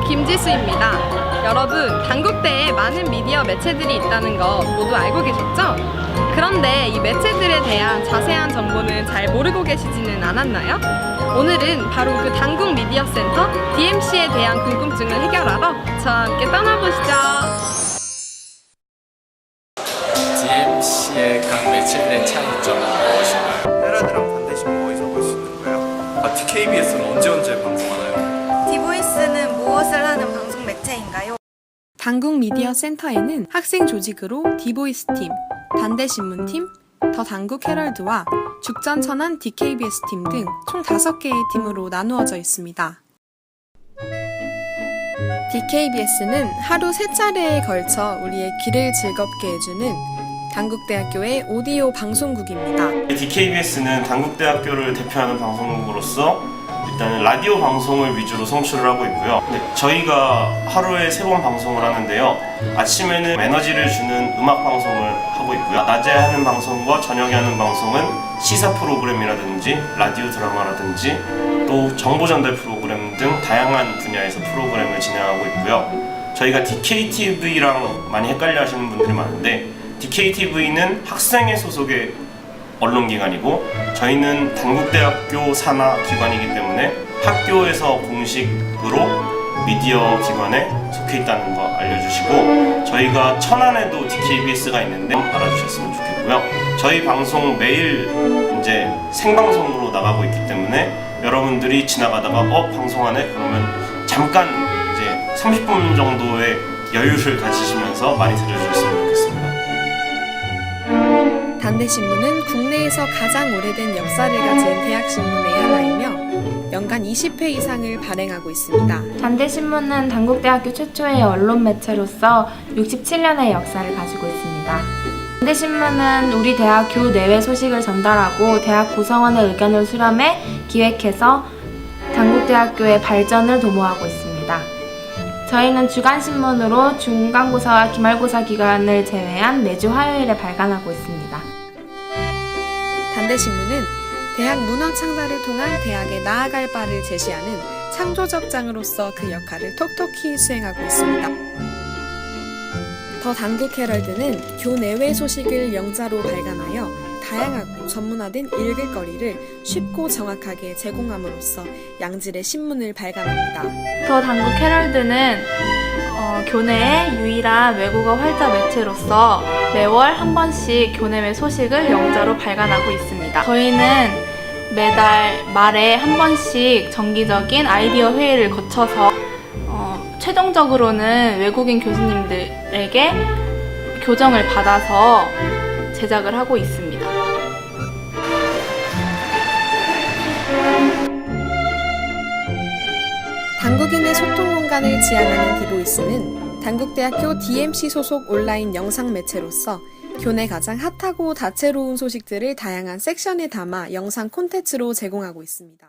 김지수입니다. 여러분, 당국대에 많은 미디어 매체들이 있다는 거 모두 알고 계셨죠? 그런데 이 매체들에 대한 자세한 정보는 잘 모르고 계시지는 않았나요? 오늘은 바로 그 당국 미디어 센터 DMC에 대한 궁금증을 해결하러 저와 함께 떠나보시죠. DMC의 각 매체들의 차이점은 무엇인가요? 헤라드랑 반대신문 어디서 볼 수 있는 거예요? 아, TKBS는 언제 언제 방송 매체인가요? 당국 미디어 센터에는 학생 조직으로 디보이스 팀, 반대 신문 팀, 더 당국 헤럴드와 죽전 천안 DKBS 팀 등 총 5개의 팀으로 나누어져 있습니다. DKBS는 하루 세 차례에 걸쳐 우리의 귀를 즐겁게 해주는 당국대학교의 오디오 방송국입니다. DKBS는 당국대학교를 대표하는 방송국으로서 일단은 라디오 방송을 위주로 송출을 하고 있고요. 네, 저희가 하루에 세 번 방송을 하는데요. 아침에는 에너지를 주는 음악 방송을 하고 있고요. 낮에 하는 방송과 저녁에 하는 방송은 시사 프로그램이라든지 라디오 드라마라든지 또 정보 전달 프로그램 등 다양한 분야에서 프로그램을 진행하고 있고요. 저희가 DKTV랑 많이 헷갈려 하시는 분들이 많은데 DKTV는 학생회 소속의 언론기관이고 저희는 당국대학교 산하 기관이기 때문에 학교에서 공식으로 미디어 기관에 속해 있다는 거 알려주시고 저희가 천안에도 DKBS가 있는데 알아주셨으면 좋겠고요. 저희 방송 매일 이제 생방송으로 나가고 있기 때문에 여러분들이 지나가다가 어 방송하네 그러면 잠깐 이제 30분 정도의 여유를 가지시면서 많이 들어주셨으면 좋겠습니다. 단대신문은 국내에서 가장 오래된 역사를 가진 대학신문의 하나이며 연간 20회 이상을 발행하고 있습니다. 단대신문은 단국대학교 최초의 언론 매체로서 67년의 역사를 가지고 있습니다. 단대신문은 우리 대학 교내외 소식을 전달하고 대학 구성원의 의견을 수렴해 기획해서 단국대학교의 발전을 도모하고 있습니다. 저희는 주간신문으로 중간고사와 기말고사 기간을 제외한 매주 화요일에 발간하고 있습니다. 단대신문은 대학 문화 창달을 통한 대학의 나아갈 바를 제시하는 창조적 장으로서 그 역할을 톡톡히 수행하고 있습니다. 더 당국 헤럴드는 교내외 소식을 영자로 발간하여 다양하고 전문화된 읽을거리를 쉽고 정확하게 제공함으로써 양질의 신문을 발간합니다. 더 당국 헤럴드는 어, 교내의 유일한 외국어 활자 매체로서 매월 한 번씩 교내외 소식을 영자로 발간하고 있습니다. 저희는 매달 말에 한 번씩 정기적인 아이디어 회의를 거쳐서 어, 최종적으로는 외국인 교수님들에게 교정을 받아서 제작을 하고 있습니다. 당국인의 소통 공간을 지향하는 디보이스는 당국대학교 DMC 소속 온라인 영상 매체로서 교내 가장 핫하고 다채로운 소식들을 다양한 섹션에 담아 영상 콘텐츠로 제공하고 있습니다.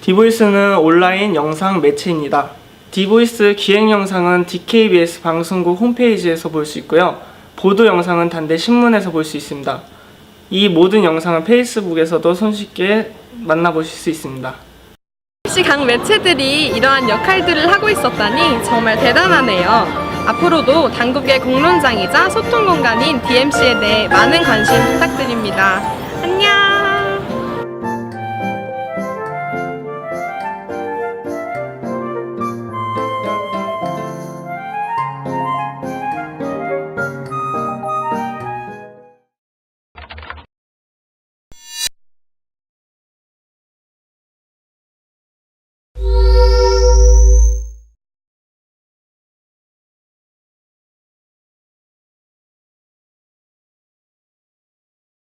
디보이스는 온라인 영상 매체입니다. 디보이스 기획 영상은 DKBS 방송국 홈페이지에서 볼 수 있고요. 보도 영상은 단대 신문에서 볼 수 있습니다. 이 모든 영상은 페이스북에서도 손쉽게 만나보실 수 있습니다. 혹시 각 매체들이 이러한 역할들을 하고 있었다니 정말 대단하네요. 앞으로도 당국의 공론장이자 소통 공간인 DMC에 대해 많은 관심 부탁드립니다.